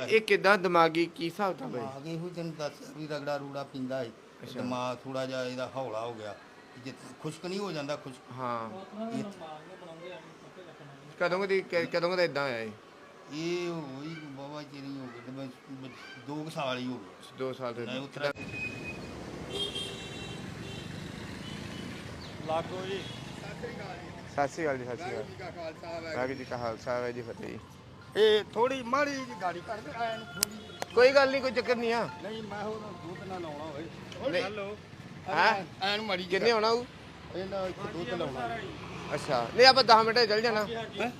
ਇਹ ਕਿਦਾਂ ਦਿਮਾਗੀ ਕੀ ਹਿਸਾਬ ਤਾਂ ਬਈ ਆ ਗਏ ਉਹ ਤੈਨੂੰ ਦੱਸ ਵੀ ਰਗੜਾ ਰੂੜਾ ਪੀਂਦਾ ਏ। ਅੱਛਾ। ਦਿਮਾਗ ਥੋੜਾ ਜਿਹਾ ਇਹਦਾ ਹੌਲਾ ਹੋ ਗਿਆ ਜੇ ਖੁਸ਼ਕ ਨਹੀਂ ਹੋ ਜਾਂਦਾ ਖੁਸ਼ਕ ਹਾਂ। ਕਦੋਂ ਕਦੀ ਕਦੋਂ ਕਦਾ ਇਦਾਂ ਆਇਆ ਇਹ ਇਹ ਹੋਈ ਬਾਬਾ ਚਿਰੀ ਹੋ ਤੇ ਮੈਂ ਮੈਂ ਦੋ ਕੁ ਸਾਲ ਹੀ ਹੋ ਗਏ। 2 ਸਾਲ ਤੋਂ ਨਹੀਂ ਉਤਰਾ ਲਾਗੋ ਜੀ। ਸਤਿ ਸ਼੍ਰੀ ਅਕਾਲ ਜੀ। ਸਤਿ ਸ਼੍ਰੀ ਅਕਾਲ ਜੀ ਕਾ ਖਾਲਸਾ ਵਾਹਿਗੁਰੂ ਜੀ ਕੀ ਫਤਿਹ। ਜੀ। ਇਹ ਥੋੜੀ ਮਾੜੀ ਜਿਹੀ ਗਾੜੀ ਕਰਦੇ ਆਇਆ ਨੂੰ ਥੋੜੀ ਕੋਈ ਗੱਲ ਨਹੀਂ ਕੋਈ ਚੱਕਰ ਨਹੀਂ ਆ। ਨਹੀਂ ਮੈਂ ਹੋਰ ਦੁੱਧ ਨਾਲ ਲਾਉਣਾ ਹੋਏ ਨਹੀਂ। ਹੈਲੋ ਹੈਂ? ਐ ਨੂੰ ਮਾੜੀ ਜਿਹੀ ਕਿੰਨੇ ਆਉਣਾ ਉਹ? ਇਹਨਾਂ ਇੱਥੇ ਦੁੱਧ ਲਾਉਣਾ। ਅੱਛਾ। ਨਹੀਂ ਆਪਾਂ 10 ਮਿੰਟ 'ਚ ਚੱਲ ਜਾਣਾ।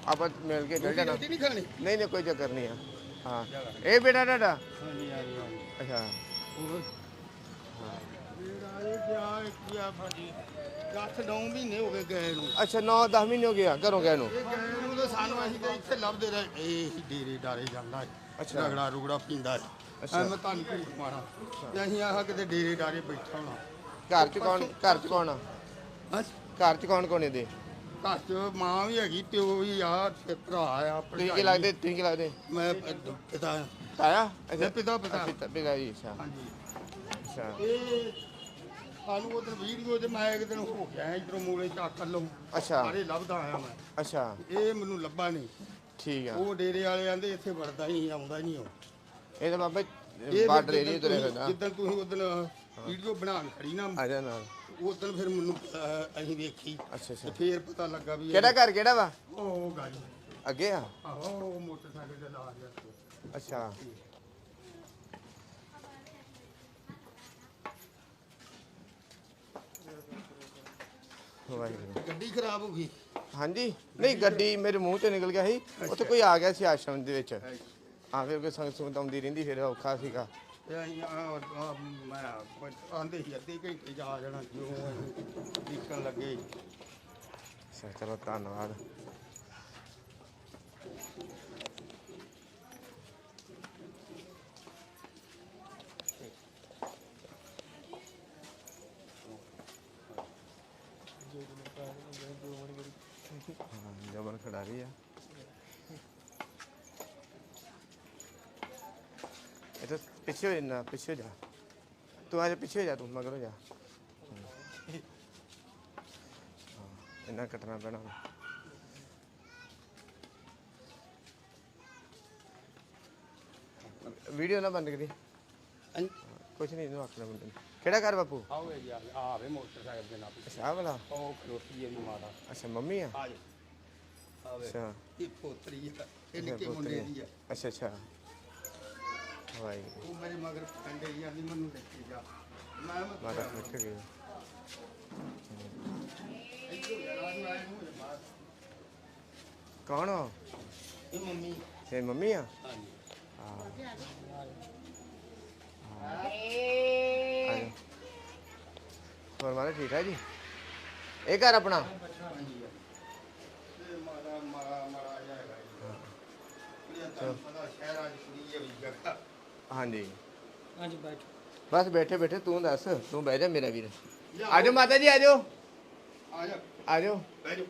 ਆਪਾਂ ਮਿਲ ਕੇ ਚੱਲ ਜਾਣਾ। ਰੋਟੀ ਨਹੀਂ ਖਾਣੀ? ਨਹੀਂ ਨਹੀਂ ਕੋਈ ਚੱਕਰ ਨਹੀਂ ਆ। ਹਾਂ। ਇਹ ਬੇਟਾ ਤੁਹਾਡਾ? ਹਾਂਜੀ ਆ ਜੀ ਅੱਛਾ। ਮੇਰਾ ਇਹ ਗਿਆ ਇੱਕ ਗਿਆ ਭਾਜੀ 8-9 ਮਹੀਨੇ ਹੋ ਗਏ ਗਏ ਨੂੰ। ਅੱਛਾ 9-10 ਮਹੀਨੇ ਹੋ ਗਿਆ ਘਰੋਂ ਗਏ ਨੂੰ। ਇਹ ਗਏ ਨੂੰ ਸਾਨੂੰ ਅਸੀਂ ਤਾਂ ਇੱਥੇ ਲੱਭਦੇ ਰਹੇ। ਇਹ ਡੇਰੇ ਡਾਰੇ ਜਾਂਦਾ ਹੈ। ਅੱਛਾ। ਰਗੜਾ ਰੁਗੜਾ ਪੀਂਦਾ ਹੈ। ਅੱਛਾ। ਮੈਂ ਤੁਹਾਨੂੰ ਝੂਠ ਮਾਰਾਂ। ਤੇ ਅਸੀਂ ਆਹ ਕਿਤੇ ਡੇਰੇ ਡਾਰੇ ਬੈਠਾ ਹੋਣਾ ਘਰ 'ਚ ਕੌਣ ਘਰ 'ਚ ਕੌਣ ਆ? ਹਾਂ? ਘਰ 'ਚ ਕੌਣ ਕੌਣ ਇਹਦੇ? ਘਰ 'ਚ ਮਾਂ ਵੀ ਹੈਗੀ ਪਿਓ ਵੀ ਆ ਤੇ ਭਰਾ ਆ ਤੁਸੀਂ ਕੀ ਲੱਗਦੇ ਤੁਸੀਂ ਕੀ ਲੱਗਦੇ? ਮੈਂ ਪ- ਪਿਤਾ। ਤਾਇਆ? ਮੈਂ ਪਿਤਾ ਪਿਤਾ। ਪਿਤਾ ਪਿਤਾ ਜੀ ਅੱਛਾ। ਹਾਂਜੀ। ਅੱਛਾ। ਇਹ ਸਾਨੂੰ ਉਧਰ ਵੀਡੀਓ 'ਚ ਮੈਂ ਇੱਕ ਦਿਨ ਹੋ ਗਿਆ ਇਧਰੋਂ ਮੂਲੇ ਚੱਕ ਲਓ ਅੱਛਾ। ਸਾਰੇ ਲੱਭਦਾ ਆਇਆ ਮੈਂ। ਅੱਛਾ। ਇਹ ਮੈਨੂੰ ਲੱਭਾ ਨਹੀਂ। ਠੀਕ ਆ। ਉਹ ਡੇਰੇ ਵਾਲੇ ਆਂਦੇ ਇੱਥੇ ਵੜਦਾ ਹੀ ਨਹੀਂ, ਆਉਂਦਾ ਹੀ ਨਹੀਂ ਉਹ। ਇਹ ਤਾਂ ਬਾਬਾ ਇਹ ਬਾਰਡਰ ਏਰੀਆ ਤੁਰੇ ਫਿਰਦਾ। ਜਿੱਦਣ ਤੁਸੀਂ ਉਦੋਂ ਵੀਡੀਓ ਬਣਾ ਕੇ ਖੜੀ ਨਾ ਆ ਜਾ ਨਾਲ ਉਦੋਂ ਫਿਰ ਮੈਨੂੰ ਅਹ, ਅਸੀਂ ਵੇਖੀ। ਅੱਛਾ ਤੇ ਅੱਛਾ ਫੇਰ ਪਤਾ ਲੱਗਾ ਵੀ ਇਹ- ਕਿਹੜਾ ਘਰ ਕਿਹੜਾ ਵਾ? ਉਹ ਗੱਲ ਅੱਗੇ ਆ? ਆਹੋ ਉਹ ਮੋਟਰਸਾਈਕਲ ਤੇ ਲਾ ਗਿਆ। ਅੱਛਾ। ਵਾਹਿਗੁਰੂ। ਗੱਡੀ ਖਰਾਬ ਹੋ ਗਈ। ਹਾਂਜੀ। ਨਹੀਂ ਗੱਡੀ ਮੇਰੇ ਮੂੰਹ ਤੇ ਨਿਕਲ ਗਿਆ ਸੀ। ਉੱਥੇ ਕੋਈ ਆ ਗਿਆ ਸੀ ਆਸ਼ਰਮ ਦੇ ਵਿੱਚ। ਆ ਫਿਰ ਕੋਈ ਸੰਗਤ ਸੰਗਤ ਆਉਂਦੀ ਰਹਿੰਦੀ ਫਿਰ ਔਖਾ ਸੀਗਾ। ਤੇ ਅਸੀਂ ਆ ਆ ਮੈਂ ਆਂਦੇ ਸੀ ਅੱਧੇ ਘੰਟੇ ਚ ਆ ਜਾਣਾ ਜੋ ਦੇਖਣ ਲੱਗੇ। ਅੱਛਾ ਚਲੋ ਧੰਨਵਾਦ। ਹਾਂ ਜਬਰ ਖਿਡਾਰੀ ਆ। ਇਹ ਤਾਂ ਪਿੱਛੇ ਹੋ ਜਾ ਪਿੱਛੇ ਹੋ ਜਾ। ਤੂੰ ਆ ਜਾ ਪਿੱਛੇ ਹੋ ਜਾ ਤੂੰ ਮਗਰ ਹੋ ਜਾ ਇੰਨਾ ਕੱਟਣਾ ਪੈਣਾ। ਹੁਣ। ਵੀਡੀਓ ਨਾ ਬੰਦ ਕਰੀ। ਕੁਛ ਨਹੀਂ ਇਹਨੂੰ ਆਖਣਾ ਮੁੰਡੇ ਨੂੰ। ਕਿਹੜਾ ਘਰ ਬਾਪੂ? ਆਵੇ ਜੀ ਆਵੇ ਮੋਟਰਸਾਈਕਲ ਦੇ ਨਾਲ। ਅੱਛਾ ਆਹ ਵਾਲਾ। ਉਹ ਖਲੋਤੀ ਹੈ ਦੀ ਮਾਤਾ। ਅੱਛਾ ਮੰਮੀ ਆ? ਆ ਜਾ ਆਵੇ। ਅੱਛਾ। ਇਹ ਪੋਤਰੀ ਆ ਇਹ ਨਿੱਕੇ ਮੁੰਡੇ ਆ। ਦੀ ਆ। ਅੱਛਾ ਅੱਛਾ। ਵਾਹਿਗੁਰੂ ਉਹ ਮੇਰੇ ਮਗਰ ਕੰਡੇ ਜਾਂਦੀ ਮੈਨੂੰ ਲੈ ਕੇ ਜਾ। ਮੈਂ ਮਾਤਾ ਸਿੱਖ ਗਈ? ਕੌਣ ਆ? ਇਹ ਮੰਮੀ। ਆ? ਹਾਂਜੀ। ਹਾਂ। ਹੋਰ ਮਾਰੇ ਠੀਕ ਹੈ ਜੀ? ਇਹ ਘਰ ਆਪਣਾ? ਹਾਂਜੀ ਇਹ ਮਾਰਾ ਮਾਰਾ ਮਾਰਾ ਜਾਏਗਾ ਇਹ ਤਾਂ ਪਤਾ ਸ਼ਹਿਰਾਂ ਦੀ ਕੁੜੀ ਹੈ ਵੀ ਜਗ੍ਹਾ ਹਾਂਜੀ। ਹਾਂਜੀ ਬੈਠੋ। ਬਸ ਬੈਠੇ ਬੈਠੇ ਤੂੰ ਦੱਸ ਤੂੰ ਬਹਿ ਜਾ ਮੇਰਾ ਵੀਰ। ਆਜੋ ਮਾਤਾ ਜੀ ਆਜੋ ਆ ਜਾ ਆਜੋ ਬਹਿ ਜਾ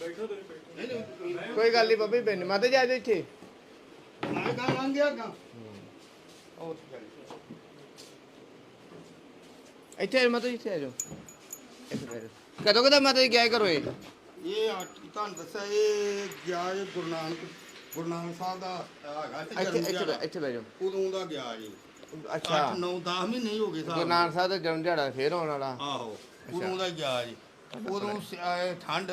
ਬੈਠੋ ਤੁਸੀਂ ਬੈਠੋ ਨਹੀਂ ਨਹੀਂ ਕੋਈ ਗੱਲ ਨਹੀਂ ਬੱਬੀ ਬੈਨ ਮਾਤਾ ਜੀ ਆਜੋ ਇੱਥੇ। ਮੈਂ ਗਾ ਲੰਘ ਗਿਆ ਗਾ ਉਹ ਚੱਲ ਇੱਥੇ ਆਜੋ ਮਾਤਾ ਜੀ ਇੱਥੇ ਆਜੋ ਇੱਥੇ ਬਹਿ ਜਾਓ। ਕਦੋਂ ਕਦੋਂ ਮਾਤਾ ਜੀ ਗਿਆ ਕਰੋ ਇਹ? ਇਹ ਆ ਤੁਹਾਨੂੰ ਦੱਸਿਆ ਇਹ ਗਿਆ ਇਹ ਗੁਰੂ ਨਾਨਕ ਗੁਰੂ ਨਾਨਕ ਸਾਹਿਬ ਦਾ ਹੈਗਾ ਤੇ ਇੱਥੇ ਜਨਮ ਇੱਥੇ ਦਿਹਾੜਾ। ਇੱਥੇ ਬਹਿ ਜਾਓ। ਉਦੋਂ ਦਾ ਗਿਆ ਜੀ। ਅੱਛਾ। 8 9 10 ਮਹੀਨੇ ਹੀ ਹੋ ਗਏ ਗੁਰੂ ਸਾਹਿਬ ਨਾਨਕ ਸਾਹਿਬ ਦਾ ਜਨਮ ਦਿਹਾੜਾ ਫੇਰ ਆਉਣ ਵਾਲਾ। ਆਹੋ ਉਦੋਂ ਦਾ ਗਿਆ ਜੀ। ਉਦੋਂ ਸ- ਇਹ ਠੰਡ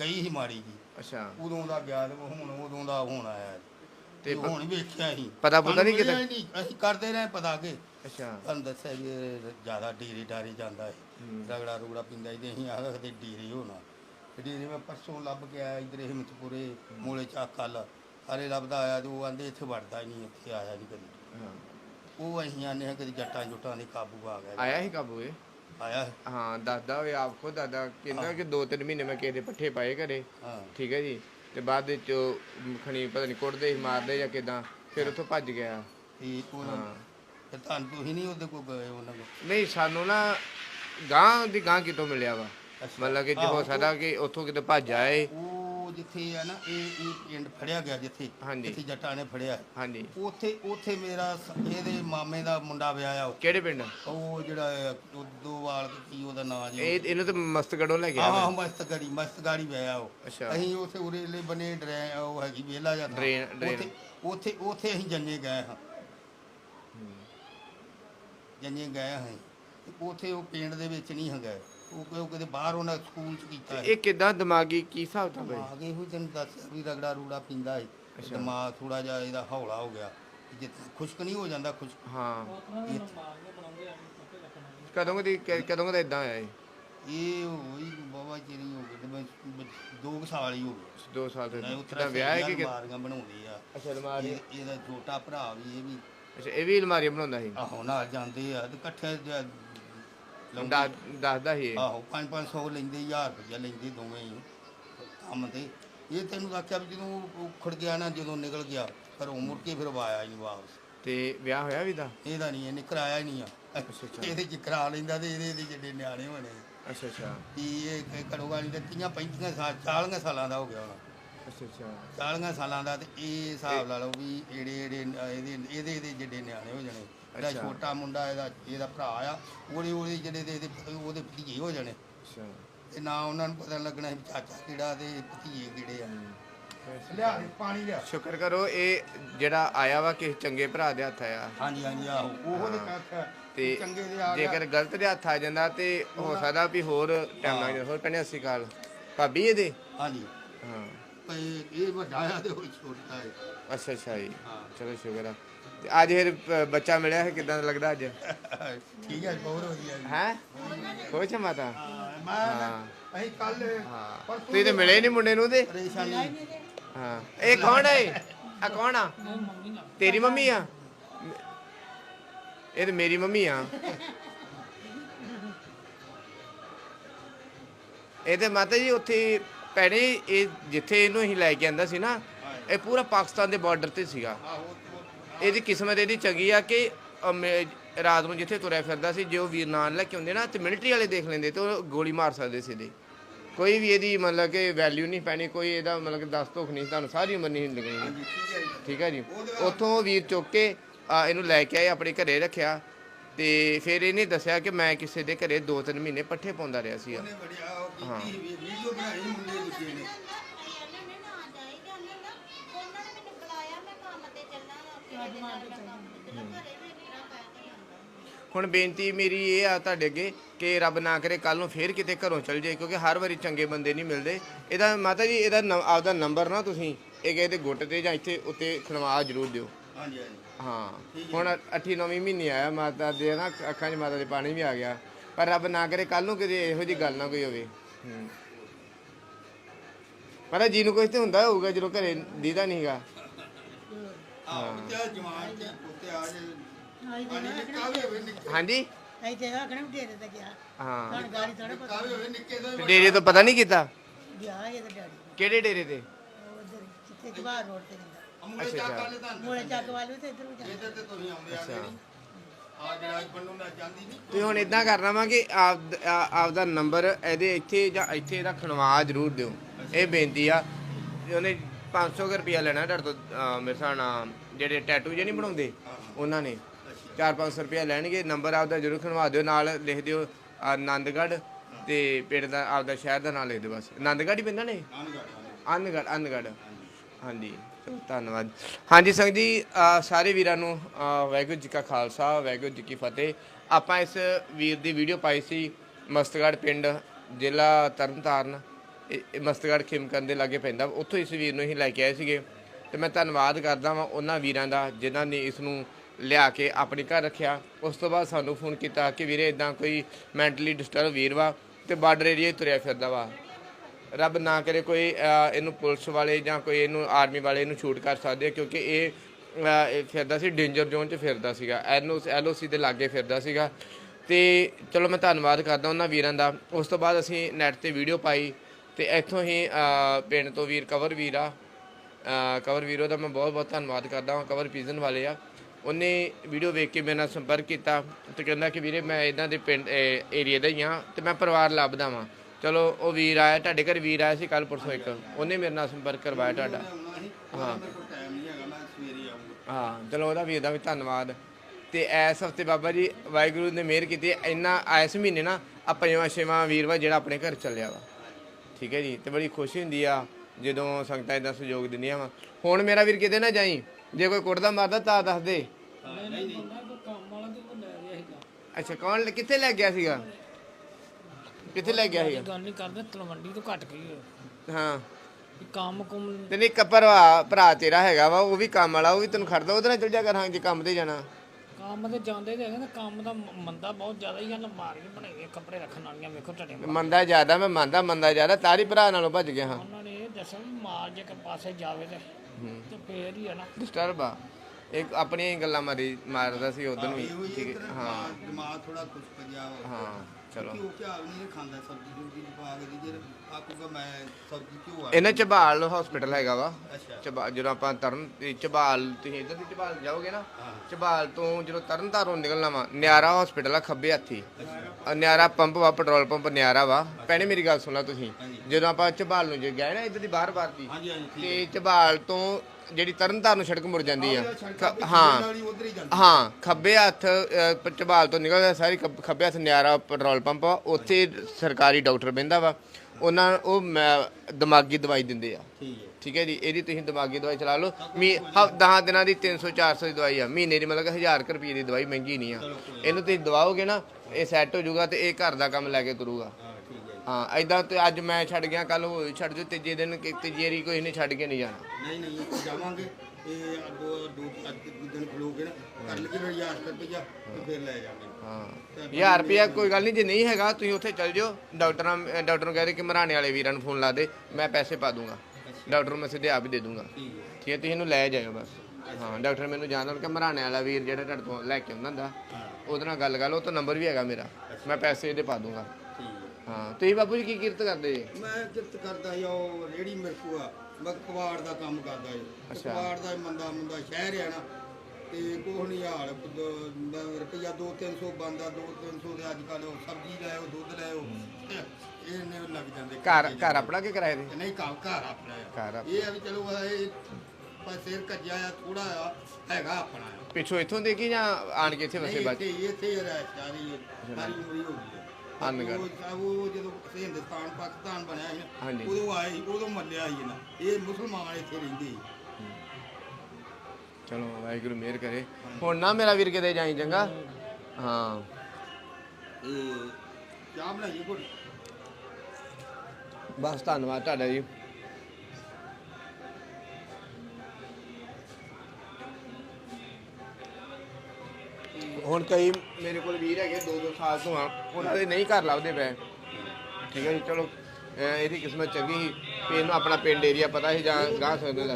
ਗਈ ਸੀ ਮਾੜੀ ਜੀ। ਅੱਛਾ। ਉਦੋਂ ਦਾ ਗਿਆ ਤੇ ਹੁਣ ਉਦੋਂ ਦਾ ਹੁਣ ਆਇਆ। ਤੇ ਤੇ ਹੁਣ ਵੇਖਿਆ ਸੀ ਪਤਾ ਪੁਤਾ ਨਹੀਂ ਸਾਨੂੰ ਕਿਤੇ? ਮਿਲਿਆ ਹੀ ਨਹੀਂ, ਅਸੀਂ ਕਰਦੇ ਰਹੇ ਪਤਾ ਕਿ। ਅੱਛਾ। ਤੁਹਾਨੂੰ ਦੱਸਿਆ ਵੀ ਇਹ ਜ਼ਿਆਦਾ ਡੇਰੇ ਡਾਰੇ ਜਾਂਦਾ ਹੈ। ਰਗੜਾ ਰੁਗੜਾ ਪਿੰਦਾ ਇਹਦੇ ਅਸੀਂ ਆਖਦੇ ਡੇਰੇ ਹੋਣਾ। ਡੇਰੇ ਮੈਂ ਪਰਸੋਂ ਲੱਭ ਕੇ ਆਇਆ ਇਧਰ ਹਿੰਮਤਪੁਰੇ ਮੂਲੇ ਚੱਕਲ ਸਾਰੇ ਲੱਭਦਾ ਆਇਆ ਤੇ ਉਹ ਆਂਦੇ ਇੱਥੇ ਵੜਦਾ ਹੀ ਨਹੀਂ ਇੱਥੇ ਆਇਆ ਨਹੀਂ ਕਦੀ। ਉਹ ਅਸੀਂ ਆਨੇ ਹਾਂ ਕਦੀ ਜੱਟਾਂ ਜੁੱਟਾਂ ਦੇ ਕਾਬੂ ਆ ਗਿਆ। ਆਇਆ ਹੀ ਕਾਬੂ ਇਹ? ਆਇਆ ਹਾਂ। ਦਾਦਾ ਹੋਏ ਆਪ ਖੁਦ ਦਾਦਾ ਕਹਿੰਦਾ ਕਿ ਦੋ ਤਿੰਨ ਮਹੀਨੇ ਮੈਂ ਕਿਸੇ ਦੇ ਪੱਠੇ ਪਾਏ ਘਰੇ। ਹਾਂ। ਠੀਕ ਹੈ ਜੀ? ਤੇ ਬਾਅਦ ਵਿੱਚ ਉਹ ਖਣੀ ਪਤਾ ਨਹੀਂ ਕੁੱਟਦੇ ਸੀ ਮਾਰਦੇ ਜਾਂ ਕਿਦਾਂ ਫਿਰ ਉੱਥੋਂ ਭੱਜ ਗਿਆ। ਤੇ ਉਹ ਹਾਂ। ਤੇ ਤੁਹਾਨੂੰ ਤੁਸੀਂ ਨਹੀਂ ਉਹਦੇ ਕੋਲ ਗਏ ਉਹਨਾਂ ਕੋਲ? ਨਹੀਂ ਸਾਨੂੰ ਨਾ ਗਾਂ ਦੀ ਗਾਂ ਕਿਤੋਂ ਮਿਲਿਆ ਵਾ। ਮਤਲਬ ਕਿ ਜੇ ਹੋ ਸਕਦਾ ਕਿ ਉੱਥੋਂ ਕਿਤੇ ਭੱਜ ਆਏ। ਉਹ ਉਹ ਜਿੱਥੇ ਆ ਨਾ ਇਹ ਇਹ ਪਿੰਡ ਫੜਿਆ ਗਿਆ ਜਿੱਥੇ। ਹਾਂਜੀ। ਜਿੱਥੇ ਜੱਟਾਂ ਨੇ ਫੜਿਆ। ਹਾਂਜੀ। ਉੱਥੇ ਉੱਥੇ ਮੇਰਾ ਸ- ਇਹਦੇ ਮਾਮੇ ਦਾ ਮੁੰਡਾ ਵਿਆਹਿਆ ਕਿਹੜੇ ਪਿੰਡ? ਉਹ ਜਿਹੜਾ ਉਦੋਵਾਲ ਕੀ ਉਹਦਾ ਨਾਂ ਜੀ? ਇਹ ਇਹਨੂੰ ਤਾਂ ਮਸਤਗੜੋਂ ਲੈ ਗਿਆ ਆਹ ਮਸਤ ਗੜੀ ਮਸਤ ਗਾੜੀ ਵਿਆਹਿਆ ਉਹ। ਅੱਛਾ। ਅਸੀਂ ਉੱਥੇ ਉਰੇਲੇ ਬਨੇ ਡਰੈ ਉਹ ਹੈਗੀ ਵੇਲਾ ਜਾਂ ਡਰੇਨ- ਡਰੇਨ। ਉੱਥੇ ਉੱਥੇ ਅਸੀਂ ਜੰਨੇ ਗਏ ਹਾਂ। ਜੰਨੇ ਗਏ ਹਾਂ ਉੱਥੇ ਉਹ ਪਿੰਡ ਦੇ ਵਿੱਚ ਨਹੀਂ ਹੈਗਾ। ਉਹ ਕਿਤੇ ਬਾਹਰ ਉਹਨਾਂ ਸਕੂਲ ਚ ਕੀਤਾ ਹੈ? ਇਹ ਕਿਦਾਂ ਦਿਮਾਗੀ ਕੀ ਹਿਸਾਬ ਤਾਂ ਬਈ ਦਿਮਾਗ ਇਹੋ ਤੈਨੂੰ ਦੱਸਿਆ ਵੀ ਰਗੜਾ ਰੂੜਾ ਪੀਂਦਾ ਹੈ ਅੱਛਾ। ਦਿਮਾਗ ਥੋੜਾ ਜਿਹਾ ਇਹਦਾ ਹੌਲਾ ਹੋ ਗਿਆ। ਜਿੱਤ ਖੁਸ਼ਕ ਨਹੀਂ ਹੋ ਜਾਂਦਾ ਖੁਸ਼ਕ। ਹਾਂ। ਕੇ ਕਦੋਂ ਕਦੀ ਕਦੋਂ ਕਦਾ ਇਦਾਂ ਹੋਇਆ ਇਹ ਇਹ ਹੋਈ ਬਾਬਾ ਚਿਰੀ ਹੋ ਗਏ ਤੇ ਬਸ- ਬਸ ਦੋ ਕੁ ਸਾਲ ਹੀ ਹੋ ਗਏ। ਦੋ ਸਾਲ ਤੋਂ ਨਹੀਂ ਕਿਦਾਂ ਵਿਆਹ ਹੈ ਕਿ ਕਿ- ਮਾਰੀਆਂ ਬਣਾਉਂਦੇ ਆ। ਅੱਛਾ ਅਲਮਾਰੀ। ਇਹ- ਇਹਦਾ ਛੋਟਾ ਭਰਾ ਵੀ ਇਹ ਵੀ। ਅੱਛਾ ਇਹ ਵੀ ਅਲਮਾਰੀਆਂ ਬਣਾਉਂਦਾ ਸੀ? ਆਹੋ ਨਾਲ ਜਾਂਦੇ ਆ ਤੇ ਇਕੱਠੇ ਜ-। ਦੱਸ- ਦੱਸਦਾ ਸੀ ਇਹ। ਆਹੋ 5-500 ਲੈਂਦੇ 1000 ਰੁਪਇਆ ਲੈਂਦੇ ਦੋਵੇਂ ਹੀ। ਕੰਮ ਤੇ। ਇਹ ਤੈਨੂੰ ਆਖਿਆ ਵੀ ਜਦੋਂ ਉਖੜ ਗਿਆ ਨਾ ਜਦੋਂ ਨਿਕਲ ਗਿਆ ਘਰੋਂ ਮੁੜ ਕੇ ਫਿਰ ਉਹ ਆਇਆ ਹੀ ਨਹੀਂ ਵਾਪਸ। ਤੇ ਵਿਆਹ ਹੋਇਆ ਵੀ ਦਾ ਇਹਦਾ ਨਹੀਂ ਇਹਨੇ ਕਰਾਇਆ ਹੀ ਨਹੀਂ ਆ। ਇਹਦੇ ਚ ਕਰਾ ਲੈਂਦਾ ਤੇ ਇਹਦੇ ਇਹਦੇ ਜਿਹੜੇ ਨਿਆਣੇ ਹੋਣੇ। ਅੱਛਾ ਅੱਛਾ। ਵੀ ਇਹ ਘੜੋਗਾ ਨਹੀਂ ਤੇ 30 35 ਸਾਲ 40 ਸਾਲਾਂ ਦਾ ਹੋ ਗਿਆ ਹੁਣ। ਅੱਛਾ ਅੱਛਾ। 40 ਸਾਲਾਂ ਦਾ ਤੇ ਇਹ ਹਿਸਾਬ ਲਾ ਲਓ ਵੀ ਇਹੜੇ ਇਹੜੇ ਇਹਦੇ ਇਹਦੇ ਇਹਦੇ ਜਿਹੜੇ ਨਿਆਣੇ ਹੋ ਜਾਣੇ। ਇਹਦਾ ਅੱਛਾ। ਛੋਟਾ ਮੁੰਡਾ ਇਹਦਾ ਇਹਦਾ ਭਰਾ ਆ ਉਹਦੇ ਉਹਦੇ ਜਿਹੜੇ ਦੇ ਇਹਦੇ ਉਹਦੇ ਭਤੀਜੇ ਹੋ ਜਾਣੇ। ਅੱਛਾ। ਤੇ ਨਾ ਉਹਨਾਂ ਨੂੰ ਪਤਾ ਲੱਗਣਾ ਵੀ ਚਾਚਾ ਕਿਹੜਾ ਤੇ ਭਤੀਜੇ ਕਿਹੜੇ ਆ। ਲਿਆ ਦੇ ਪਾਣੀ ਲਿਆ। ਸ਼ੁਕਰ ਕਰੋ ਇਹ ਜਿਹੜਾ ਆਇਆ ਵਾ ਕਿਸੇ ਚੰਗੇ ਭਰਾ ਦੇ ਹੱਥ ਆਇਆ। ਹਾਂਜੀ ਹਾਂਜੀ ਆਹੋ। ਉਹ ਦੇ ਕੱਖ ਤੇ ਚੰਗੇ ਦੇ ਆ ਗਿਆ। ਜੇਕਰ ਗਲਤ ਦੇ ਹੱਥ ਆ ਜਾਂਦਾ ਤੇ ਹੋ ਸਕਦਾ ਵੀ ਹੋਰ ਟਾਈਮ ਲੱਗ ਜਾਂਦਾ। ਹੋਰ ਕਹਿੰਦੇ ਅਸੀਂ ਕਾਲ ਭਾਬੀ ਇਹਦੇ? ਹਾਂਜੀ। ਹਾਂ। ਤੇ ਇਹ ਵੱਡਾ ਆ ਤੇ ਉਹ ਛੋਟਾ ਹੈ ਅੱਛਾ ਅੱਛਾ ਜੀ। ਹਾਂ। ਚਲੋ ਸ਼ੁਕਰ ਆ। ਅੱਜ ਫਿਰ ਬੱਚਾ ਮਿਲਿਆ ਹੈ ਕਿਦਾਂ ਲੱਗਦਾ ਅੱਜ? ਠੀਕ ਹੈ ਬਹੁਤ ਵਧੀਆ ਜੀ। ਹੈ? ਖੁਸ਼ ਮਾਤਾ? ਹਾਂ, ਮੈਂ ਹਾਂ। ਅਸੀਂ ਕੱਲ ਹਾਂ। ਤੁਸੀਂ ਤੇ ਮਿਲੇ ਨਹੀਂ ਮੁੰਡੇ ਨੂੰ ਤੇ? ਪਰੇਸ਼ਾਨੀ। ਹਾਂ। ਇਹ ਕੌਣ ਹੈ ਆ ਕੌਣ ਆ? ਤੇਰੀ ਮੰਮੀ ਆ? ਇਹ ਤੇ ਮੇਰੀ ਮੰਮੀ ਆ। ਇਹ ਤੇ ਮਾਤਾ ਜੀ ਉੱਥੇ ਪੈਣੇ ਇਹ ਜਿੱਥੇ ਇਹਨੂੰ ਅਸੀਂ ਲੈ ਕੇ ਆਂਦਾ ਸੀ ਨਾ ਇਹ ਪੂਰਾ ਪਾਕਿਸਤਾਨ ਦੇ ਬਾਰਡਰ ਤੇ ਸੀਗਾ। ਇਹਦੀ ਕਿਸਮਤ ਇਹਦੀ ਚੰਗੀ ਆ ਕਿ ਅਮੇ- ਰਾਤ ਨੂੰ ਜਿੱਥੇ ਤੁਰਿਆ ਫਿਰਦਾ ਸੀ ਜੇ ਉਹ ਵੀਰ ਨਾਲ ਲੈ ਕੇ ਆਉਂਦੇ ਨਾ ਤੇ ਮਿਲਟਰੀ ਵਾਲੇ ਦੇਖ ਲੈਂਦੇ ਤੇ ਉਹ ਗੋਲੀ ਮਾਰ ਸਕਦੇ ਸੀ ਇਹਦੇ। ਕੋਈ ਵੀ ਇਹਦੀ ਮਤਲਬ ਕਿ ਵੈਲਿਊ ਨਹੀਂ ਪੈਣੀ ਕੋਈ ਇਹਦਾ ਮਤਲਬ ਕਿ ਦਸ ਧੋਖ ਨਹੀਂ ਤੁਹਾਨੂੰ ਸਾਰੀ ਉਮਰ ਨਹੀਂ ਲੱਗਣੀ। ਹਾਂਜੀ ਠੀਕ ਹੈ ਜੀ। ਹੈ ਉੱਥੋਂ ਵੀਰ ਚੁੱਕ ਕੇ ਆ, ਇਹਨੂੰ ਲੈ ਕੇ ਆਏ ਆਪਣੇ ਘਰੇ ਰੱਖਿਆ। ਤੇ ਫਿਰ ਇਹਨੇ ਦੱਸਿਆ ਕਿ ਮੈਂ ਕਿਸੇ ਦੇ ਘਰੇ 2-3 ਮਹੀਨੇ ਪੱਠੇ ਪਾਉਂਦਾ ਰਿਹਾ ਸੀ ਉਹਨੇ ਬੜਿਆ ਉਹ ਕੀਤੀ ਵੀ- ਵੀਡੀਓ ਬਣਾਈ ਮੁੰਡੇ ਦੂਜੇ ਨੇ। ਹੁਣ ਬੇਨਤੀ ਮੇਰੀ ਇਹ ਆ ਤੁਹਾਡੇ ਅੱਗੇ ਕਿ ਰੱਬ ਨਾ ਕਰੇ ਕੱਲ ਨੂੰ ਫੇਰ ਕਿਤੇ ਘਰੋਂ ਚਲ ਜਾਏ ਕਿਉਂਕਿ ਹਰ ਵਾਰੀ ਚੰਗੇ ਬੰਦੇ ਨਹੀਂ ਮਿਲਦੇ। ਇਹਦਾ ਮਾਤਾ ਜੀ ਇਹਦਾ ਨ- ਆਪਦਾ ਨੰਬਰ ਨਾ ਤੁਸੀਂ ਇਹ ਕਿਸੇ ਦੇ ਗੁੱਟ ਤੇ ਜਾਂ ਇੱਥੇ ਉੱਤੇ ਖਣਵਾ ਜ਼ਰੂਰ ਦਿਓ। ਹਾਂਜੀ ਹਾਂਜੀ। ਹਾਂ ਹੁਣ 8-9 ਮਹੀਨੇ ਆਇਆ ਮਾਤਾ ਦੇ ਨਾ ਅੱਖਾਂ 'ਚ ਮਾਤਾ ਦੇ ਪਾਣੀ ਵੀ ਆ ਗਿਆ। ਪਰ ਰੱਬ ਨਾ ਕਰੇ ਕੱਲ ਨੂੰ ਕਿਤੇ ਇਹੋ ਜੀ ਗੱਲ ਨਾ ਕੋਈ ਹੋਵੇ। ਹੂੰ। ਪਰ ਜੀ ਨੂੰ ਕੁਝ ਤੇ ਹੁੰਦਾ ਹੋਊਗਾ ਜਦੋਂ ਘਰੇ ਦੀਦਾ ਨਹੀਂਗਾ ਆਹ ਤੇ ਜਵਾਨ ਤੇ ਪੁੱਤੇ ਆ ਜੇ। ਪਾਣੀ ਨਿੱਕਾ ਵੀ ਹੋਵੇ ਨਿੱਕਾ? ਹਾਂਜੀ? ਇੱਥੇ ਆਖਣਾ ਵੀ ਡੇਰੇ ਤੇ ਗਿਆ। ਹਾਂ। ਹੁਣ ਗਾੜੀ ਥੋੜਾ ਪਤਾ ਵੀ ਹੋਵੇ ਨਿੱਕੇ ਦਾ ਤੇ ਡੇਰੇ ਤੋਂ ਪਤਾ ਨਹੀਂ ਕੀਤਾ? ਗਿਆ ਇਹਦੇ ਡੈਡੀ। ਕਿਹੜੇ ਡੇਰੇ ਤੇ? ਉਹ ਉਧਰ ਜਿੱਥੇ ਜਵਾਰ ਰੋਡ ਤੇ ਜਾਂਦਾ ਅਮੂਲੇ ਅੱਛਾ, ਚੱਕ ਅੱਛਾ। ਵਾਲੇ ਤਾਂ ਮੋਲੇ ਚੱਕ ਵਾਲੂ ਤੇ ਇੱਧਰ ਵੀ ਜਾਂਦਾ। ਇੱਧਰ ਤੇ ਤੁਸੀਂ ਆਉਂਦੇ ਆ ਅੱਛਾ। ਨਹੀਂ ਆ ਜਿਹੜਾ ਬੰਨੂ ਨਾ ਜਾਂਦੀ ਨਹੀਂ। ਤੇ ਹੁਣ ਇਦਾਂ ਕਰਨਾ ਵਾ ਕਿ ਆਪ ਆ- ਆਪਦਾ ਨੰਬਰ ਇਹਦੇ ਇੱਥੇ ਜਾਂ ਇੱਥੇ ਦਾ ਖਣਵਾ ਜ਼ਰੂਰ ਦਿਓ। ਇਹ ਬੇਨਤੀ ਆ। ਉਹਨੇ 500 ਰੁਪਇਆ ਲੈਣਾ ਤੁਹਾਡੇ ਤੋਂ, ਅਹ, ਮੇਰੇ ਹਿਸਾਬ ਨਾਲ, ਜਿਹੜੇ ਟੈਟੂ ਜੇ ਨਹੀਂ ਬਣਾਉਂਦੇ, ਉਹਨਾਂ ਨੇ। 4-500 ਰੁਪਇਆ ਲੈਣਗੇ ਨੰਬਰ ਆਪਦਾ ਜ਼ਰੂਰ ਖਣਵਾ ਦਿਓ, ਨਾਲ ਲਿਖ ਦਿਓ ਆਨੰਦਗੜ੍ਹ ਤੇ ਪਿੰਡ ਦਾ, ਆਪਦਾ ਸ਼ਹਿਰ ਦਾ ਨਾਮ ਲਿਖ ਦਿਓ ਬਸ। ਆਨੰਦਗੜ੍ਹ ਹੀ ਪੈਂਦਾ ਨੇ? ਆਨੰਦਗੜ੍ਹ ਆਨੰਦਗੜ੍ਹ। ਹਾਂਜੀ, ਚਲੋ, ਧੰਨਵਾਦ। ਹਾਂਜੀ ਸੰਗ ਜੀ, ਅਹ, ਸਾਰੇ ਵੀਰਾਂ ਨੂੰ, ਅਹ, ਵਾਹਿਗੁਰੂ ਜੀ ਕਾ ਖਾਲਸਾ, ਵਾਹਿਗੁਰੂ ਜੀ ਕੀ ਫਤਿਹ। ਆਪਾਂ ਇਸ ਵੀਰ ਦੀ ਵੀਡੀਓ ਪਾਈ ਸੀ, ਮਸਤਗੜ੍ਹ ਪਿੰਡ, ਜ਼ਿਲ੍ਹਾ ਤਰਨਤਾਰਨ। ਮਸਤਗੜ ਖਿਮਕਰਨ ਦੇ ਲਾਗੇ ਪੈਂਦਾ। ਉੱਥੋਂ ਇਸ ਵੀਰ ਨੂੰ ਅਸੀਂ ਲੈ ਕੇ ਆਏ ਸੀਗੇ ਤੇ ਮੈਂ ਧੰਨਵਾਦ ਕਰਦਾ ਵਾਂ ਉਹਨਾਂ ਵੀਰਾਂ ਦਾ ਜਿਨ੍ਹਾਂ ਨੇ ਇਸ ਨੂੰ ਲਿਆ ਕੇ ਆਪਣੇ ਘਰ ਰੱਖਿਆ। ਉਸ ਤੋਂ ਬਾਅਦ ਸਾਨੂੰ ਫੋਨ ਕੀਤਾ ਕਿ ਵੀਰੇ ਇਦਾਂ ਕੋਈ ਮੈਂਟਲੀ ਡਿਸਟਰਬ ਵੀਰ ਵਾ ਤੇ ਬਾਰਡਰ ਏਰੀਆ ਤੁਰਿਆ ਫਿਰਦਾ ਵਾ। ਰੱਬ ਨਾ ਕਰੇ ਕੋਈ ਇਹਨੂੰ ਪੁਲਿਸ ਵਾਲੇ ਜਾਂ ਕੋਈ ਇਹਨੂੰ ਆਰਮੀ ਵਾਲੇ ਇਹਨੂੰ ਸ਼ੂਟ ਕਰ ਸਕਦੇ ਕਿਉਂਕਿ ਇਹ ਫਿਰਦਾ ਸੀ, ਡੇਂਜਰ ਜ਼ੋਨ 'ਚ ਫਿਰਦਾ ਸੀਗਾ। ਐਨਓ, ਐਲਓਸੀ ਦੇ ਲਾਗੇ ਫਿਰਦਾ ਸੀਗਾ। ਤੇ ਚਲੋ ਮੈਂ ਧੰਨਵਾਦ ਕਰਦਾ ਉਹਨਾਂ ਵੀਰਾਂ ਦਾ। ਉਸ ਤੋਂ ਬਾਅਦ ਅਸੀਂ ਨੈਟ ਤੇ ਵੀਡੀਓ ਪਾਈ। ਤੇ ਇੱਥੋਂ ਹੀ ਪਿੰਡ ਤੋਂ ਵੀਰ ਕਵਰ ਵੀਰ ਆ। ਕਵਰ ਵੀਰੋ ਦਾ ਮੈਂ ਬਹੁਤ ਬਹੁਤ ਧੰਨਵਾਦ ਕਰਦਾ ਹਾਂ, ਕਵਰ ਪੀਜ਼ਨ ਵਾਲੇ ਆ। ਉਹਨੇ ਵੀਡੀਓ ਵੇਖ ਕੇ ਮੇਰੇ ਨਾਲ ਸੰਪਰਕ ਕੀਤਾ ਤੇ ਕਹਿੰਦਾ ਕਿ ਵੀਰੇ ਮੈਂ ਇਹਨਾਂ ਦੇ ਪਿੰਡ ਏਰੀਆ ਦਾ ਹੀ ਆ ਤੇ ਮੈਂ ਪਰਿਵਾਰ ਲੱਭਦਾ ਵਾਂ। ਚਲੋ, ਉਹ ਵੀਰ ਆਇਆ, ਤੁਹਾਡੇ ਘਰ ਵੀਰ ਆਇਆ ਸੀ ਕੱਲ ਪਰਸੋਂ ਇੱਕ। ਉਹਨੇ ਮੇਰੇ ਨਾਲ ਸੰਪਰਕ ਕਰਵਾਇਆ ਤੁਹਾਡਾ। ਹਾਂ। ਹਾਂ, ਚਲੋ, ਉਹਦਾ ਵੀਰ ਦਾ ਵੀ ਧੰਨਵਾਦ। ਤੇ ਇਸ ਹਫ਼ਤੇ ਬਾਬਾ ਜੀ ਵਾਹਿਗੁਰੂ ਨੇ ਮਿਹਰ ਕੀਤੀ, ਇੰਨਾ ਇਸ ਮਹੀਨੇ ਨਾ ਆ ਪੰਜਵਾਂ ਛੇਵਾਂ ਵੀਰਵਾ ਜਿਹੜਾ ਆਪਣੇ ਘਰ ਚੱਲਿਆ ਵਾ। ਠੀਕ ਹੈ ਜੀ ਤੇ ਬੜੀ ਖੁਸ਼ੀ ਹੁੰਦੀ ਆ ਜਦੋਂ ਸੰਗਤਾਂ ਇਦਾਂ ਸਹਿਯੋਗ ਦਿੰਦੀਆਂ ਵਾ। ਹੁਣ ਮੇਰਾ ਵੀਰ ਕਿਤੇ ਨਾ ਜਾਈ ਜੇ ਕੋਈ ਕੁੱਟਦਾ ਮਾਰਦਾ ਤਾਂ ਦੱਸ ਦੇ। ਲੈ ਅੱਛਾ ਕੌਣ ਕਿੱਥੇ ਲੈ ਗਿਆ ਸੀਗਾ? ਕਿੱਥੇ ਲੈ ਗਿਆ ਸੀਗਾ? ਗੱਲ ਨਹੀਂ ਕਰਦੇ ਤਲਵੰਡੀ ਤੋਂ ਘਟ ਗਈ ਹੈ। ਹਾਂ। ਵੀ ਕੰਮ ਕੁਮ ਤੇ ਨਹੀਂ ਭਰਾ ਭਰਾ ਤੇਰਾ ਹੈਗਾ ਵਾ ਉਹ ਵੀ ਕੰਮ ਵਾਲਾ ਉਹ ਵੀ ਤੈਨੂੰ ਖੜਦਾ ਉਹਦੇ ਨਾਲ ਚੱਲ ਜਾ ਕਰਾਂ ਜੇ ਕੰਮ ਤੇ ਜਾਣਾ। ਕੰਮ ਤੇ ਜਾਂਦੇ ਤੇ ਹੈਗੇ ਕੰਮ ਦਾ ਮ- ਮੰਦਾ ਬਹੁਤ ਜ਼ਿਆਦਾ ਹੀ ਹਨ ਮਾਰ ਕੇ ਬਣੇ ਹੋਏ ਕੱਪੜੇ ਰੱਖਣ ਵਾਲੀਆਂ ਵੇਖੋ ਤੁਹਾਡੇ ਮੰਦਾ ਜ਼ਿਆਦਾ ਮੈਂ ਮੰਨਦਾ ਮੰਦਾ ਜ਼ਿਆਦਾ ਤਾਰੀ ਭਰਾ ਨਾਲੋਂ ਭੱਜ ਗਿਆ ਹਾਂ। ਉਹਨਾਂ ਨੇ ਇਹ ਦੱਸਿਆ ਵੀ ਮਾਰ ਜੇ ਕਿ ਪਾਸੇ ਜਾਵੇ ਤੇ ਤੇ ਫੇਰ ਹੀ ਹੈ ਨਾ। ਡਿਸਟਰਬ ਆ। ਇੱਕ ਆਪਣੀਆਂ ਹੀ ਗੱਲਾਂ ਮਾਰੀ ਮਾਰਦਾ ਸੀ ਉਦੋਂ ਵੀ ਇਹੋ ਠੀਕ ਹੀ ਦਿਮਾਗ ਥੋੜਾ ਕੁਝ ਪਜਿਆ ਵਾ। ਹਾਂ ਚਲੋ। ਕਿਉਂ ਘਿਓ ਨਹੀਂ ਖਾਂਦਾ ਸਬਜ਼ੀ ਸੁਬਜ਼ੀ ਪਾ ਕੇ ਦੀ ਜੇ ਆਕੂਗਾ ਮੈਂ ਸਬਜ਼ੀ ਕਿਉਂ ਆ। ਇਹਨਾਂ ਝਬਾਲ ਹਸਪੀਟਲ ਹੈਗਾ ਵਾ। ਅੱਛਾ। ਝਬਾਲ ਜਦੋਂ ਆਪਾਂ ਤਰਨ ਤੇ ਝਬਾਲ ਤੁਸੀਂ ਇੱਧਰ ਦੀ ਝਬਾਲ ਜਾਓਗੇ ਨਾ ਝਬਾਲ ਤੋਂ ਜਦੋਂ ਤਰਨ ਤਾਰੋਂ ਨਿਕਲਣਾ ਵਾ ਨਿਆਰਾ ਹਸਪੀਟਲ ਆ ਖੱਬੇ ਹੱਥੀ। ਨਿਆਰਾ ਪੰਪ ਵਾ ਪੈਟਰੋਲ ਪੰਪ ਨਿਆਰਾ ਵਾ। ਭੈਣੇ ਮੇਰੀ ਗੱਲ ਸੁਣ ਲੈ ਤੁਸੀਂ। ਜਦੋਂ ਆਪਾਂ ਝਬਾਲ ਨੂੰ ਜੇ ਗਏ ਨਾ ਇੱਧਰ ਦੀ ਬਾਹਰ ਬਾਹਰ ਦੀ ਤੇ ਝਬਾਲ ਤੋਂ ਜਿਹੜੀ ਤਰਨ ਤਾਰਨ ਸੜਕ ਮੁੜ ਜਾਂਦੀ ਆ। ਹਾਂ। ਹਾਂ ਖੱਬੇ ਹੱਥ ਅ, ਝਬਾਲ ਤੋਂ ਨਿਕਲਦਾ ਸਾਰੀ ਖੱਬ- ਹੱਥ ਨਿਆਰਾ ਪੈਟਰੋਲ ਪੰਪ ਉੱਥੇ ਸਰਕਾਰੀ ਡਾਕਟਰ ਬਹਿੰਦਾ ਵਾ। ਉਹਨਾਂ ਉਹ ਮੈਂ- ਦਿਮਾਗੀ ਦਵਾਈ ਦਿੰਦੇ ਆ। ਠੀਕ ਹੈ। ਠੀਕ ਹੈ ਜੀ? ਇਹਦੀ ਤੁਸੀਂ ਦਿਮਾਗੀ ਦਵਾਈ ਚਲਾ ਲਓ। ਮੀ 10 ਦਿਨਾਂ ਦੀ 300 400 ਦੀ ਦਵਾਈ ਆ। ਮਹੀਨੇ ਦੀ ਮਤਲਬ 1000 ਕੁ ਰੁਪਏ ਦੀ ਦਵਾਈ ਮਹਿੰਗੀ ਨਹੀਂ ਆ। ਇਹਨੂੰ ਤੁਸੀਂ ਦਵਾਓਗੇ ਨਾ ਇਹ ਸੈੱਟ ਹੋ ਜਾਊਗਾ ਤੇ ਇਹ ਘਰ ਦਾ ਕੰਮ ਲੈ ਕੇ ਤੁਰੂਗਾ। ਹਾਂ ਠੀਕ ਹੈ ਹਾਂ ਐਦਾਂ ਤੇ ਅੱਜ ਮੈਂ ਛੱਡ ਗਿਆ ਕੱਲ ਹੋ ਛੱਡ ਜੋ ਤੀਜੇ ਦਿਨ ਕਿ ਤੀਜੀ ਕੋਈ ਨਹੀਂ ਛੱਡ ਕੇ ਨਹੀਂ ਜਾਣਾ। ਨਹੀਂ ਨਹੀਂ ਜਾਵਾਂਗੇ। ਇਹ ਦੋ ਦੋ ਅੱਜ ਦਿਨ ਖਲੋਗੇ ਨਾ ਕਰ ਲਈਏ ਰੁਪਈਆ ਤੇ ਫਿਰ ਲੈ ਜਾਵਾਂਗੇ। ਹਾਂ। 1000 ਰੁਪਿਆ ਕੋਈ ਗੱਲ ਨਹੀਂ ਜੇ ਨਹੀਂ ਹੈਗਾ ਤੁਸੀਂ ਉੱਥੇ ਚੱਲ ਜਾਓ। ਡਾਕਟਰਾਂ ਡਾਕਟਰ ਨੂੰ ਕਹਿ ਦੇ ਕਿ ਮਰਾਣੇ ਵਾਲੇ ਵੀਰਾਂ ਨੂੰ ਫੋਨ ਲਾ ਦੇ ਮੈਂ ਪੈਸੇ ਪਾ ਦੂੰਗਾ। ਡਾਕਟਰ ਨੂੰ ਮੈਂ ਸਿੱਧੇ ਆਪ ਹੀ ਦੇ ਦੂੰਗਾ। ਠੀਕ ਹੈ ਤੁਸੀਂ ਇਹਨੂੰ ਲੈ ਜਾਇਓ ਬਸ। ਹਾਂ ਡਾਕਟਰ ਮੈਨੂੰ ਜਾਣਦਾ ਕਿ ਮਰਾਣੇ ਵਾਲਾ ਵੀਰ ਜਿਹੜਾ ਤੁਹਾਡੇ ਤੋਂ ਲੈ ਕੇ ਆਉਂਦਾ ਹੁੰਦਾ ਉਹਦੇ ਨਾਲ ਗੱਲ ਕਰ ਲਓ ਉਹ ਤੋਂ ਨੰਬਰ ਵੀ ਹੈਗਾ ਮੇਰਾ। ਮੈਂ ਪੈਸੇ ਇਹਦੇ ਪਾ ਦੂੰਗਾ। ਹੈ ਤੁਸੀਂ ਬਾਪੂ ਜੀ ਕੀ ਕਿਰਤ ਕਰਦੇ ਜੀ? ਮੈਂ ਕਿਰਤ ਕਰਦਾ ਜੀ ਉਹ ਰੇੜੀ ਮੇਰੇ ਕੋਲ ਆ ਮੈਂ ਕਬਾੜ ਦਾ ਕੰਮ ਕਰਦਾ ਜੀ। ਕਬਾੜ ਦਾ ਮੰਦਾ ਮੰਦਾ ਸ਼ਹਿਰ ਆ ਨਾ ਤੇ ਕੋਹ ਨਹੀਂ ਹਾਲ ਦ- ਰੁਪਈਆ 2-300 ਬੰਦਾ 2-300 ਦੇ ਅੱਜ ਕੱਲ ਸਬਜ਼ੀ ਲੈ ਆਓ ਦੁੱਧ ਲੈ ਆਓ ਇਹ ਨੇ ਲੱਗ ਜਾਂਦੇ ਘਰ ਘਰ ਆਪਣਾ ਕੀ ਕਿਰਾਏ ਦੇ? ਨਹੀਂ ਘਰ ਘਰ ਆਪਣਾ ਘਰ ਇਹ ਆ ਵੀ ਚਲੋ ਇਹ ਸਿਰ ਕੱਜਿਆ ਆ ਥੋੜਾ ਆ ਹੈਗਾ ਆਪਣਾ ਪਿੱਛੋਂ ਇੱਥੋਂ ਦੇ ਕੀ ਜਾਂ ਆਣ ਕੇ ਇੱਥੇ ਵਸੇ ਬਾਅਦ ਇੱਥੇ ਇੱਥੇ ਰਹਿ ਸਾਰੀ ਸਾਰੀ ਉਮਰ ਹੀ ਗਈ ਆ। ਅਨਗੜ੍ਹ। ਉਹ ਉਹ ਜਦੋਂ ਹਿੰਦੁਸਤਾਨ ਪਾਕਿਸਤਾਨ ਬਣਿਆ ਸੀ। ਉਦੋਂ ਆਏ ਉਦੋਂ ਮੱਲਿਆ ਸੀ ਨਾ ਇਹ ਮੁਸਲਮਾਨ ਇੱਥੇ ਰਹਿੰਦੇ ਸੀ। ਚਲੋ ਵਾਹਿਗੁਰੂ ਮਿਹਰ ਕਰੇ। ਹੁਣ ਨਾ ਮੇਰਾ ਵੀਰ ਕਿਤੇ ਜਾਈ ਚੰਗਾ। ਹਾਂ। ਇਹ ਚਾਹ ਬਣਾਈਏ ਕੋਈ ਬਸ ਧੰਨਵਾਦ ਤੁਹਾਡਾ ਜੀ। ਹੁਣ ਕਈ ਮੇਰੇ ਕੋਲ ਵੀਰ ਹੈਗੇ 2-2 ਸਾਲ ਤੋਂ ਆ। ਉਹਨਾਂ ਦੇ ਨਹੀਂ ਘਰ ਲੱਭਦੇ ਪਏ। ਠੀਕ ਹੈ ਜੀ, ਚਲੋ, ਅਹ ਇਹਦੀ ਕਿਸਮਤ ਚੰਗੀ ਸੀ। ਵੀ ਇਹਨੂੰ ਆਪਣਾ ਪਿੰਡ ਏਰੀਆ ਪਤਾ ਸੀ ਜਾਂ ਗਾਂ ਸਕਦੇ ਨਾ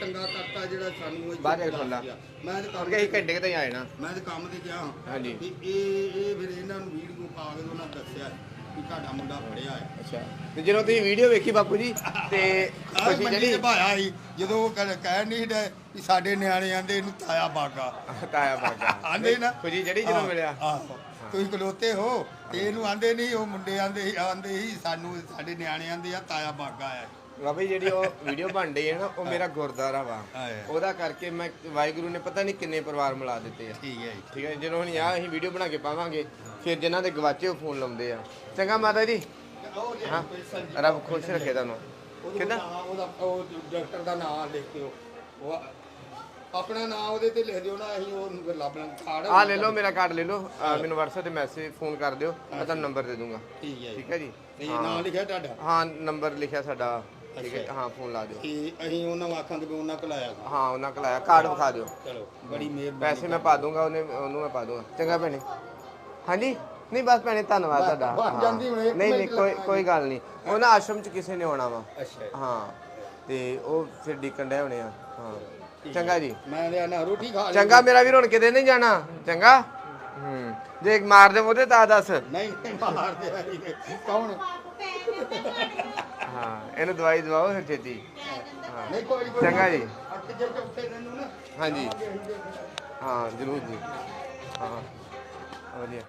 ਚੰਗਾ ਕਰਤਾ ਜਿਹੜਾ ਸਾਨੂੰ ਬਾਹਰ ਜਾ ਕੇ। ਮੈਂ ਤੇ ਕੰਮ ਅਸੀਂ ਘੰਟੇ ਕੁ ਤੇ ਆਏ ਨਾ। ਮੈਂ ਤੇ ਕੰਮ ਤੇ ਗਿਆ ਹਾਂ। ਹਾਂਜੀ। ਤੇ ਇਹ ਇਹ ਫਿਰ ਇਹਨਾਂ ਨੂੰ ਵੀਡੀਓ ਪਾ ਕੇ ਉਹਨਾਂ ਦੱਸਿਆ ਕਿ ਤੁਹਾਡਾ ਮੁੰਡਾ ਫੜਿਆ ਹੈ। ਅੱਛਾ। ਤੇ ਜਦੋਂ ਤੁਸੀਂ ਵੀਡੀਓ ਵੇਖੀ ਬਾਪੂ ਜੀ ਤੇ ਆਹ ਤੁਸੀਂ ਮੰਡੀ ਜਿਹੜੀ ਭਾਇਆ ਸੀ ਜਦੋਂ ਉਹ ਕਹਿ ਕਹਿ ਨਹੀਂ ਡੇ ਵੀ ਸਾਡੇ ਨਿਆਣੇ ਆਂਦੇ ਇਹਨੂੰ ਤਾਇਆ ਬਾਗਾ। ਤਾਇਆ ਬਾਗਾ। ਆਂਦੇ ਨਾ। ਖੁਜੀ ਜਿਹੜੀ ਜਦੋਂ ਮਿਲਿਆ। ਆਹੋ। ਤੁਸੀਂ ਖਲੋਤੇ ਹੋ। ਤੇ ਇਹਨੂੰ ਆਂਦੇ ਨਹੀਂ ਉਹ ਮੁੰਡੇ ਆਂਦੇ ਆਂਦੇ ਸੀ ਸਾਨੂੰ ਸਾਡੇ ਨਿਆਣੇ ਆਂਦੇ ਆ ਤਾਇਆ ਬਾਗਾ ਆਇਆ ਬਾਬਾ ਜੀ ਜਿਹੜੀ ਉਹ ਵੀਡੀਓ ਬਣ ਰਹੀ ਹੈ ਨਾ ਉਹ ਮੇਰਾ ਗੁਰਦਾਰਾ ਵਾ। ਉਹਦਾ ਕਰਕੇ ਮੈਂ ਵਾਹਿਗੁਰੂ ਨੇ ਪਤਾ ਨਹੀਂ ਕਿੰਨੇ ਪਰਿਵਾਰ ਮਿਲਾ ਦਿੱਤੇ ਆ। ਠੀਕ ਹੈ ਜੀ। ਠੀਕ ਹੈ ਜਦੋਂ ਹੁਣ ਆ ਅਸੀਂ ਵੀਡੀਓ ਬਣਾ ਕੇ ਪਾਵਾਂਗੇ ਫਿਰ ਜਿਨ੍ਹਾਂ ਦੇ ਗਵਾਚੇ ਉਹ ਫੋਨ ਲਾਉਂਦੇ ਆ। ਚੰਗਾ ਮਾਤਾ ਜੀ। ਹਾਂ ਰੱਬ ਖੁਸ਼ ਰੱਖੇ ਤੁਹਾਨੂੰ। ਉਹਦਾ ਉਹ ਡਾਕਟਰ ਦਾ ਨਾਮ ਲਿਖ ਦਿਓ। ਉਹ ਆਪਣਾ ਨਾਮ ਉਹਦੇ ਤੇ ਲਿਖ ਦਿਓ ਨਾ ਅਸੀਂ ਉਹ ਲੱਭ ਲਾਂ ਕਾਰਡ ਆ ਲੈ ਲਓ ਮੇਰਾ ਕਾਰਡ ਲੈ ਲਓ। ਆਹ ਮੈਨੂੰ WhatsApp ਤੇ ਮੈਸੇਜ ਫੋਨ ਕਰ ਦਿਓ। ਮੈਂ ਤੁਹਾਨੂੰ ਨੰਬਰ ਦੇ ਦੂੰਗਾ। ਠੀਕ ਹੈ ਠੀਕ ਹੈ ਜੀ? ਤੇ ਨਾਮ ਲਿਖਿਆ ਤੁਹਾਡਾ? ਹਾਂ ਨੰਬਰ ਲਿਖਿਆ ਸਾਡਾ। ਠੀਕ ਹੈ? ਹਾਂ ਫੋਨ ਲਾ ਦਿਓ। ਤੇ ਅਸੀਂ ਉਹਨਾਂ ਆਖਾਂਗੇ ਵੀ ਉਹਨਾਂ ਕੋਲ ਆਇਆ ਹਾਂ ਉਹਨਾਂ ਕੋਲ ਆਇਆ। ਕਾਰਡ ਵਿਖਾ ਦਿਓ। ਚਲੋ ਬੜੀ ਮਿਹਰਬਾਨੀ ਪੈਸੇ ਮੈਂ ਪਾ ਦੂੰਗਾ ਉਹਨੇ ਉਹਨੂੰ ਮੈਂ ਪਾ ਦੂੰਗਾ। ਚੰਗਾ ਭੈਣੇ। ਹਾਂਜੀ? ਨਹੀਂ ਬਸ ਭੈਣੇ ਧੰਨਵਾਦ ਤੁਹਾਡਾ। ਬਣ ਜਾਂਦੀ ਹੁਣ, ਹਾਂ। ਇੱਕ ਨਹੀਂ ਨਹੀਂ ਮਿੰਟ ਕੋਈ ਲੱਗਣਾ ਕੋਈ ਗੱਲ ਨਹੀਂ। ਉਹਨਾਂ ਆਸ਼ਰਮ ਚ ਕਿਸੇ ਨੇ ਆਉਣਾ ਵਾ। ਅੱਛਾ। ਹਾਂ। ਤੇ ਉਹ ਫਿਰ ਡਿੱਕਣ ਡਏ ਹੋਣੇ ਆ। ਹਾਂ। ਚੰਗਾ ਜੀ। ਮੈਂ ਲਿਆ ਨਾ ਰੋਟੀ ਖਾ ਲਈ। ਚੰਗਾ ਮੇਰਾ ਵੀਰ ਹੁਣ ਕਿਤੇ ਨਹੀਂ ਜਾਣਾ। ਚੰਗਾ? ਹੂੰ। ਜੇ ਮਾਰ ਦੇ ਉਹਦੇ ਤਾਂ ਦੱਸ। ਨਹੀਂ ਨਹੀਂ, ਮਾਰਦੇ ਕੌਣ? ਹਾਂ ਇਹਨੂੰ ਦਵਾਈ ਦਵਾਓ ਫਿਰ ਛੇਤੀ। ਹਾਂ। ਨਹੀਂ ਕੋਈ ਕੋਈ ਚੰਗਾ ਜੀ। ਅੱਠ ਜੇ ਚੌਥੇ ਦਿਨ ਨੂੰ ਨਾ। ਹਾਂਜੀ। ਹਾਂ ਜ਼ਰੂਰ ਜੀ। ਹਾਂ। ਵਧੀਆ।